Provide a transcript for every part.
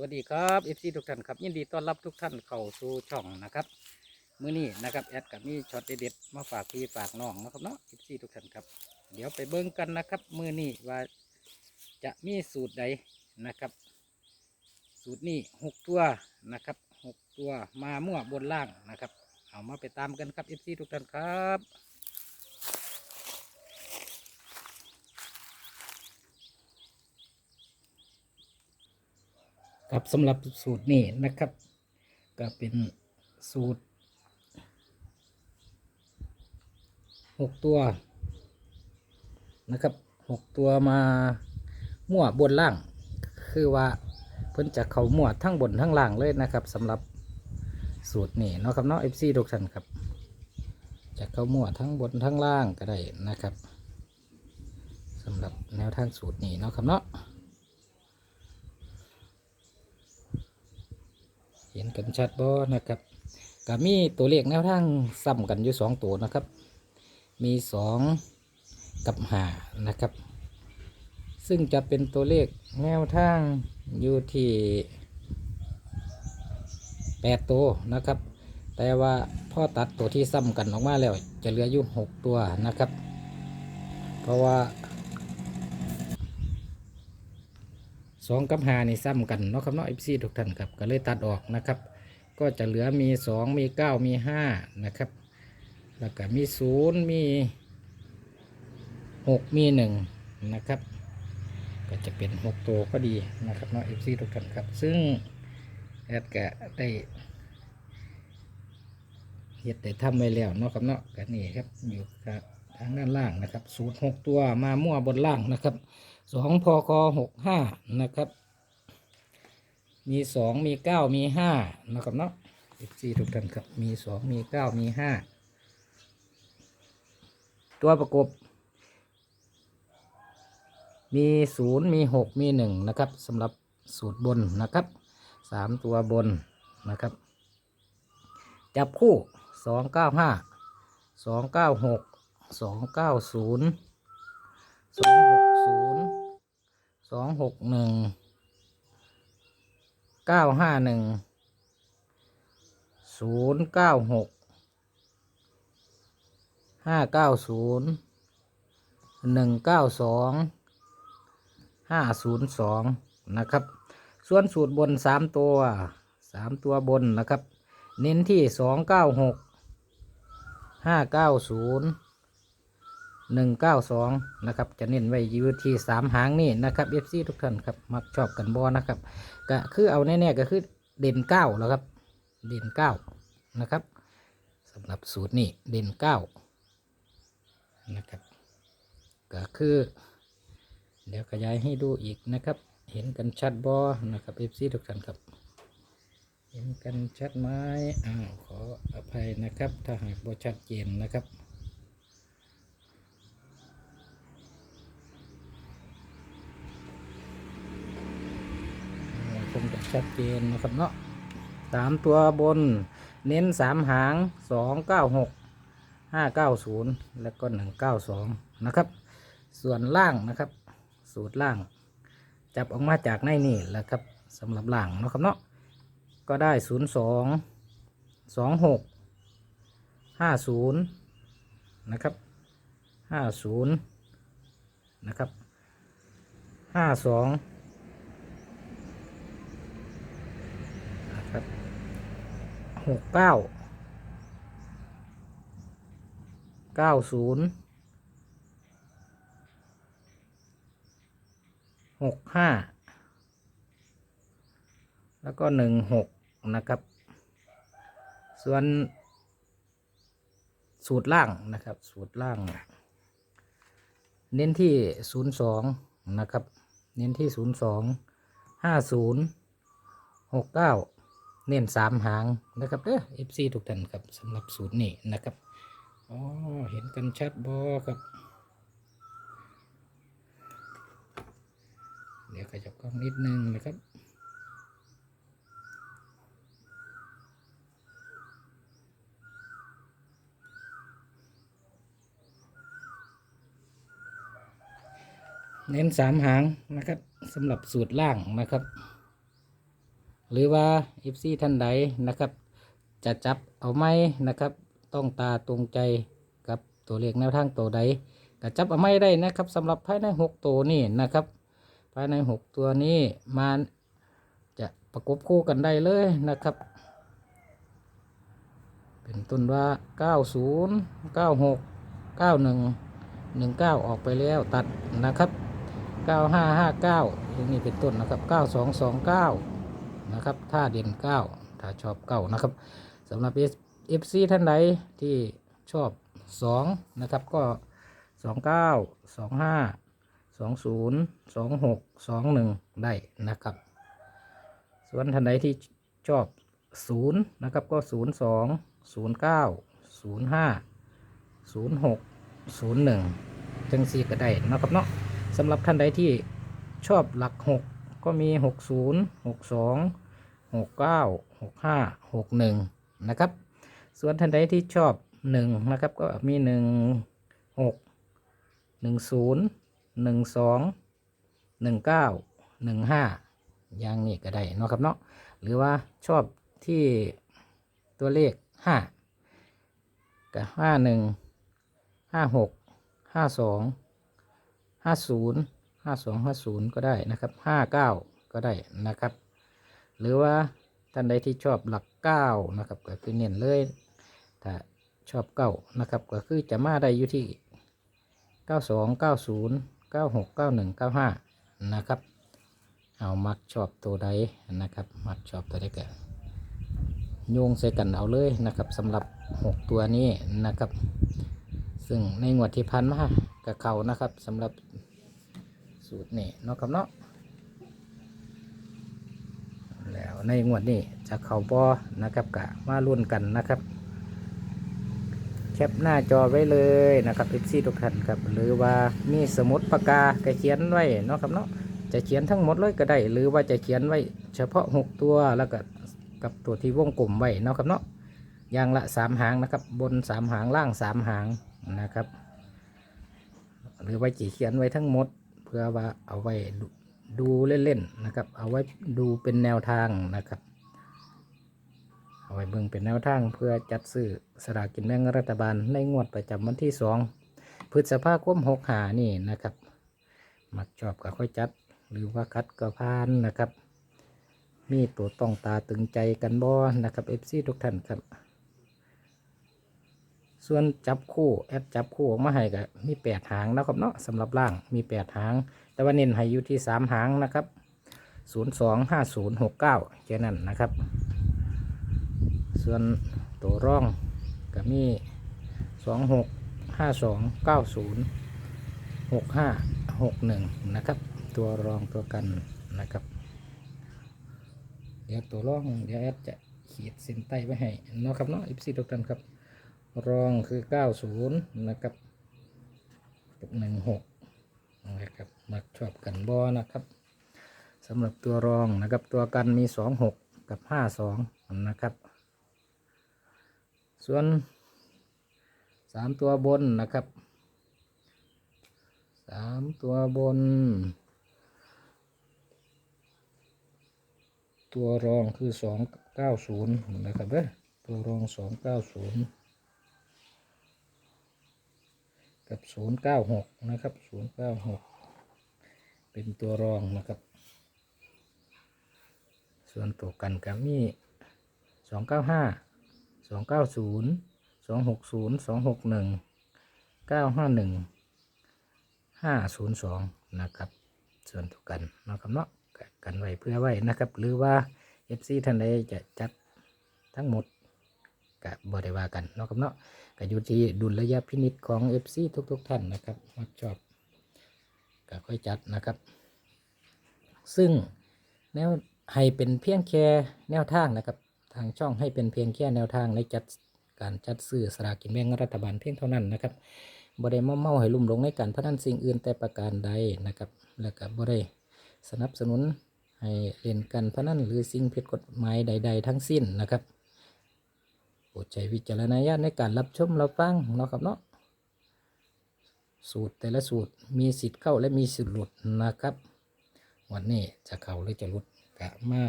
วัสดีครับเอฟซีทุกท่านครับยินดีต้อนรับทุกท่านเข้าสู่ช่องนะครับมื้อนี้นะครับแอดกับมีช็อตเด็ดๆมาฝากพี่ฝากน้องนะครับเนาะเอฟซีทุกท่านครับ เดี๋ยวไปเบิ่งกันนะครับมื้อนี้ว่าจะมีสูตรใดนะครับ สูตรนี้หกตัวนะครับหกตัวมามั่วบนล่างนะครับ เอามาไปตามกันครับเอฟซีทุกท่านครับ ครับสำหรับสูตรนี้นะครับ ก็เป็นสูตรหกตัวนะครับหกตัวมามั่วบนล่าง คือว่าเพิ่นจะเขามั่วทั้งบนทั้งล่างเลยนะครับสำหรับสูตรนี้เนาะครับเนาะ FC ทุกท่านครับ จะเขามั่วทั้งบนทั้งล่างก็ได้นะครับสำหรับแนวทางสูตรนี้เนาะครับเนาะ เห็นกันชัดบ่นะครับก็มีตัวเลขแนวทางซ้ำกันอยู่สองตัวนะครับ มีสองกับหานะครับ ซึ่งจะเป็นตัวเลขแนวทางอยู่ที่แปดตัวนะครับ แต่ว่าพ่อตัดตัวที่ซ้ำกันออกมาแล้ว จะเหลืออยู่หกตัวนะครับ เพราะว่า สองกับหานี่ซ้ำกันเนาะครับเนาะเอฟซีทุกท่านครับก็เลยตัดออกนะครับ ก็จะเหลือมีสองมีเก้ามีห้านะครับ แล้วก็มีศูนย์มีหกมีหนึ่งนะครับ ก็จะเป็นหกตัวก็ดีนะครับเนาะเอฟซีทุกท่านครับ ซึ่งแอดก็ได้เฮ็ดได้ทำไว้แล้วเนาะครับเนาะก็นี่ครับอยู่กับ ทางด้านล่างนะครับสูตรหกตัวมามั่วบนล่างนะครับสองพกหกห้านะครับ มีสองมีเก้ามีห้านะครับเนาะสีทุกท่านครับมีสองมีเก้ามีห้าตัวประกบ มีศูนย์มีหกมีหนึ่งนะครับสำหรับสูตรบนนะครับสามตัวบนนะครับ จับคู่สองเก้าห้าสองเก้าหก สองเก้าศูนย์สองหกศูนย์สองหกหนึ่งเก้าห้าหนึ่งศูนย์เก้าหกห้าเก้าศูนย์หนึ่งเก้าสองห้าศูนย์สองนะครับ ส่วนสูตรบนสามตัวสามตัวบนนะครับ เน้นที่สองเก้าหกห้าเก้าศูนย์ หนึ่งเก้าสองนะครับ จะเน้นไว้อยู่ที่สามหางนี่นะครับเอฟซีทุกท่านครับ มักชอบกันบอนะครับ ก็คือเอาแน่ๆก็คือเด่นเก้าแล้วครับ เด่นเก้านะครับสำหรับสูตรนี้เด่นเก้านะครับก็คือ เดี๋ยวขยายให้ดูอีกนะครับ เห็นกันชัดบอนะครับเอฟซีทุกท่านครับเห็นกันชัดไหมอ้าวขออภัยนะครับ ถ้าหากบ่ชัดเจนนะครับ อ่าค งจะชัดเจนนะครับเนาะสามตัวบนเน้นสามหางสองเก้าหกห้าเก้าศูนย์แล้วก็หนึ่งเก้าสองนะครับ ส่วนล่างนะครับ สูตรล่าง จับออกมาจากในนี่แหละครับสำหรับล่างนะครับเนาะก็ได้ศูนย์สองสองหกห้าศูนย์นะครับห้าศูนย์นะครับห้าสองนะครับ หกเก้าเก้าศูนย์หกห้าแล้วก็หนึ่งหกนะครับ ส่วนสูตรล่างนะครับ สูตรล่าง เน้นที่ศูนย์สองนะครับ เน้นที่ศูนย์สองห้าศูนย์หกเก้า เน้นสามหางนะครับเด้อ FC ทุกท่านครับสำหรับสูตรนี้นะครับอ๋อเห็นกันชัดบอครับ เดี๋ยวขยับกล้องนิดนึงนะครับเน้นสามหางนะครับสำหรับสูตรล่างนะครับ หรือว่า FC ท่านใดนะครับ จะจับเอาไหมนะครับ ต้องตาตรงใจกับตัวเลขแนวทางตัวใดก็จับเอาไม่ได้นะครับสำหรับภายในหกตัวนี่นะครับ ภายในหกตัวนี้มาจะประกบคู่กันได้เลยนะครับ เป็นต้นว่า 90 96 91 19 ออกไปแล้วตัดนะครับ 9559อย่างนี้เป็นต้นนะครับ 9229 นะครับ ถ้าเด่น9ถ้าชอบเก้านะครับสำหรับ FC ท่านใดที่ชอบ2นะครับก็29 25สองห้าสองศูนย์สองหกสองหนึ่งได้นะครับ ส่วนท่านใดที่ชอบศูนย์นะครับก็ศูนย์สองศูนย์เก้าศูนย์ห้าศูนย์หกศูนย์หนึ่งจังสี่ก็ได้นะครับเนาะสำหรับท่านใดที่ชอบหลักหก ก็มีหกศูนย์หกสองหกเก้าหกห้าหกหนึ่งนะครับ ส่วนท่านใดที่ชอบหนึ่งนะครับ ก็มีหนึ่งหกหนึ่งศูนย์หนึ่งสองหนึ่งเก้าหนึ่งห้าอย่างนี้ก็ได้เนาะครับเนาะหรือว่าชอบที่ตัวเลขห้ากับห้าหนึ่ง ห้าสองห้าศูนย์ก็ได้นะครับห้าเก้าก็ได้นะครับ หรือว่าท่านใดที่ชอบหลักเก้านะครับก็คือเน้นเลยถ้าชอบเก้านะครับก็คือจะมาได้อยู่ที่92 90 96 91 95นะครับ เอามักชอบตัวใดนะครับ มักชอบตัวใดก็โยงใส่กันเอาเลยนะครับสำหรับ 6 ตัวนี้นะครับ ซึ่งในงวดที่พันมากับเขานะครับสำหรับ สูตรนี่เนาะครับเนาะแล้วในงวดนี้จะเขาบอนะครับกะมาลุ้นกันนะครับ แคปหน้าจอไว้เลยนะครับ FC ทุกท่านครับ หรือว่ามีสมุดปากกาก็เขียนไว้เนาะครับเนาะจะเขียนทั้งหมดเลยก็ได้ หรือว่าจะเขียนไว้เฉพาะ 6 ตัวแล้วก็กับตัวที่วงกลมไว้เนาะครับเนาะอย่างละ 3 หางนะครับ บน 3 หางล่าง 3 หางนะครับ หรือว่าจีเขียนไว้ทั้งหมด เพื่อว่าเอาไว้ดูดเล่นๆนะครับ เอาไว้ดูเป็นแนวทางนะครับ เอาไว้เบิ่งเป็นแนวทางเพื่อจัดซื้อสลากกินแบ่งรัฐบาลในงวดประจำวันที่สองพฤษภาคมหกหานี่นะครับ มักชอบก็ค่อยจัด หรือว่าคัดก็พานนะครับ มีตัวต้องตาตึงใจกันบ่นะครับเอฟซีทุกท่านครับ ส่วนจับคู่แอดจับคู่ออกมาให้ก็มีแปดหางนะครับเนาะสำหรับล่างมีแปดหาง แต่ว่าเน้นให้อยู่ที่สามหางนะครับศูนย์สองห้าศูนย์หกเก้าแค่นั้นนะครับ ส่วนตัวร่องก็มีสองหกห้าสองเก้าศูนย์หกห้าหกหนึ่งนะครับ ตัวรองตัวกันนะครับ เดี๋ยวตัวร่องเดี๋ยวแอดจะขีดเส้นใต้ไว้ให้นะครับเนาะอิปซีทุกท่านครับ รองคือ 90 นะครับ กับ 16นะครับมาชอบกันบอนะครับสำหรับตัวรองนะครับตัวกันมี 26 กับ 52 นะครับ ส่วน 3 ตัวบนนะครับ 3 ตัวบน ตัวรองคือ 290 นะครับเด้อตัวรอง 290 กับศูนย์เก้าหกนะครับศูนย์เก้าหกเป็นตัวรองนะครับ ส่วนตัวกันก็มีสองเก้าห้าสองเก้าศูนย์สองหกศูนย์สองหกหนึ่งเก้าห้าหนึ่งห้าศูนย์สองนะครับ ส่วนตัวกันนาะครับเนาะกันไว้เพื่อไว้นะครับ หรือว่า FC ท่านใดจะจัดทั้งหมด กับบริวากันเนาะครับเนาะก็อยู่ที่ดุลระยะพินิจของ FC ทุก ๆ ท่านนะครับมักชอบก็ค่อยจัดนะครับ ซึ่งแนวให้เป็นเพียงแค่แนวทางนะครับ ทางช่องให้เป็นเพียงแค่แนวทางในจัดการจัดซื้อสลากกินแบ่งรัฐบาลเพียงเท่านั้นนะครับบ่ได้มาเมาให้ลุ่มหลงในการพนันสิ่งอื่นแต่ประการใดนะครับ แล้วก็บ่ได้สนับสนุนให้เล่นการพนันหรือสิ่งผิดกฎหมายใด ๆ ทั้งสิ้นนะครับ โปรดใช้วิจารณญาณในการรับชมรับฟังเนาะครับเนาะสูตรแต่ละสูตรมีสิทธิ์เข้าและมีสิทธิ์หลุดนะครับ วันนี้จะเข้าหรือจะหลุดกะมา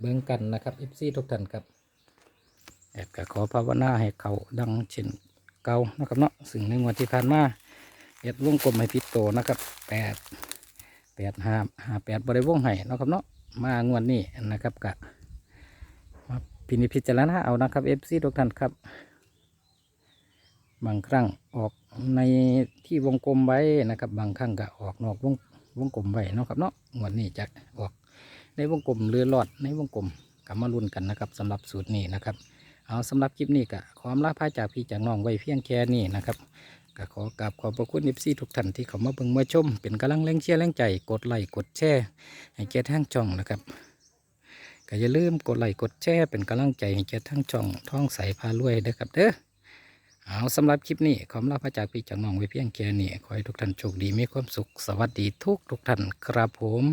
เบิ่งกันนะครับเอฟซีทุกท่านครับแอดก็ขอภาวนาให้เขาดังเช่นเก่านะครับเนาะซึ่งในงวดที่ผ่านมาเอ็ดวงกลมให้พิดโตนะครับแปดแปดห้าห้าแปดบริวงให้นะครับเนาะมางวดนี้นะครับกะ พินิจพิจารณาเอานะครับเอฟซีทุกท่านครับ บางครั้งออกในที่วงกลมไว้นะครับ บางครั้งก็ออกนอกวงวงกลมไว้นะครับเนาะงวดนี้จะออกในวงกลมหรือรอดในวงกลมกับมาลุ้นกันนะครับสำหรับสูตรนี้นะครับ เอาสำหรับคลิปนี้ก็ขออำลาพาจากพี่จากน้องไว้เพียงแค่นี้นะครับก็ขอกราบขอบพระคุณนิฟซีทุกท่านที่เข้ามาเบิ่งมาชม เป็นกำลังแรงเชียร์แรงใจ กดไลค์กดแชร์ให้แก่ทางช่องนะครับ ก็อย่าลืมกดไลค์กดแชร์เป็นกำลังใจให้แก่ทางช่องท่องใสพารวยเด้อครับเด้อเอาสำหรับคลิปนี้ขอลาพระจากพี่จากน้องไว้เพียงแค่นี้ขอให้ทุกท่านโชคดีมีความสุขสวัสดีทุกทุกท่านครับผม